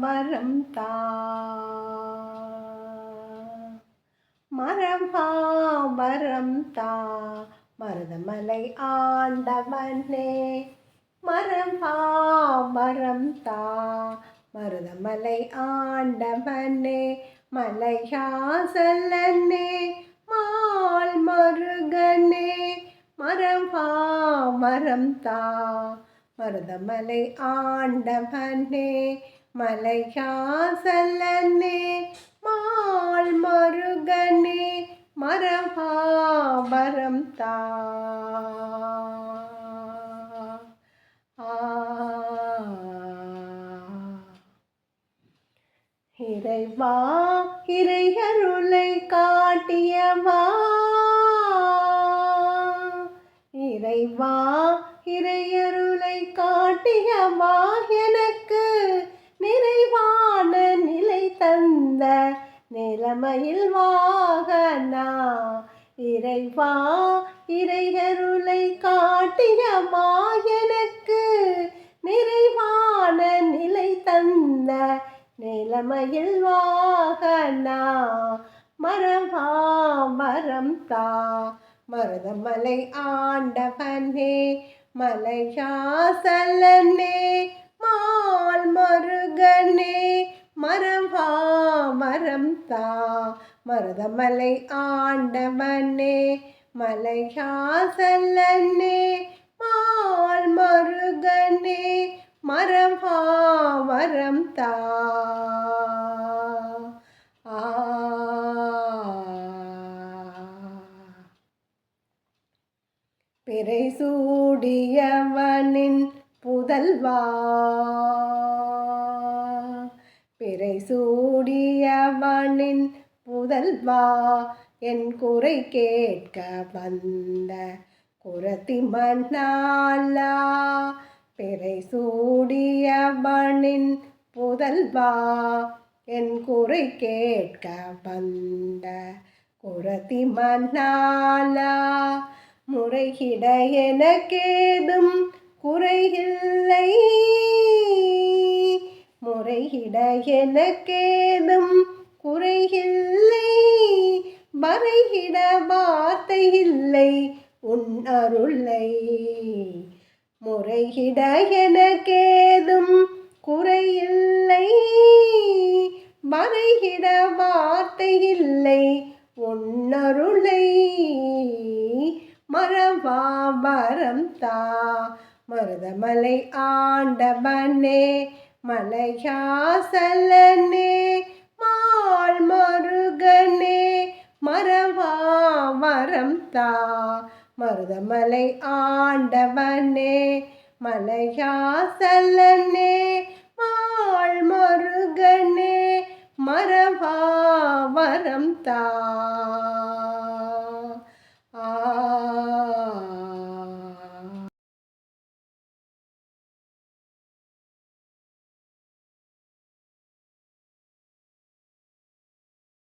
மரம் தா. மரம் மரம் தா. மருதமலை ஆண்டவனே. மரம் மரம் தா. மருதமலை ஆண்டவனே. மலையாசலனே. மால் மருகனே. மரம் மரம் தா. மருதமலை ஆண்டவனே மலையாசலனே மால் மருகனே மரபாபரம் தா. இறைவா இறையருளை காட்டியவா. இறைவா இறையருளை காட்டியவா எனக்கு நிறைவான நிலை தந்த நிலைமையில் வாகனா. இறைவா இறைகருளை காட்டியமா எனக்கு நிறைவான நிலை தந்த நிலைமையில் வாகனா. மரவா மரம் தா மருதமலை ஆண்டவனே மலையாசலனே மால் மருகனே மரவா மரம் தா மருதமலை ஆண்டவனே மலையாசலனே பிறை சூடியவனின் புதல்வா. பிறை சூடியவனின் புதல்வா என் குறை கேட்க வந்த குரத்தி மண்ணாலா பிறை சூடியவனின் புதல்வா என் குறை கேட்க வந்த குரத்தி மண்ணாலா முறையிட எனக்கேதும் குறையில்லை. முறையிட எனக்கேதும் குறையில்லை. வரைகிட வார்த்தை இல்லை உன் அருளை முறையிட எனக்கேதும் குறையில்லை. மறையிட வார்த்தை இல்லை உன்னருளை. மரபா தா. மருதமலை ஆண்டவனே மலையாசலனே மால் மருகனே மரபாபரம் தா. மருதமலை ஆண்டவனே மலையாசலனே மால் மருகனே மரபாபரம் தா.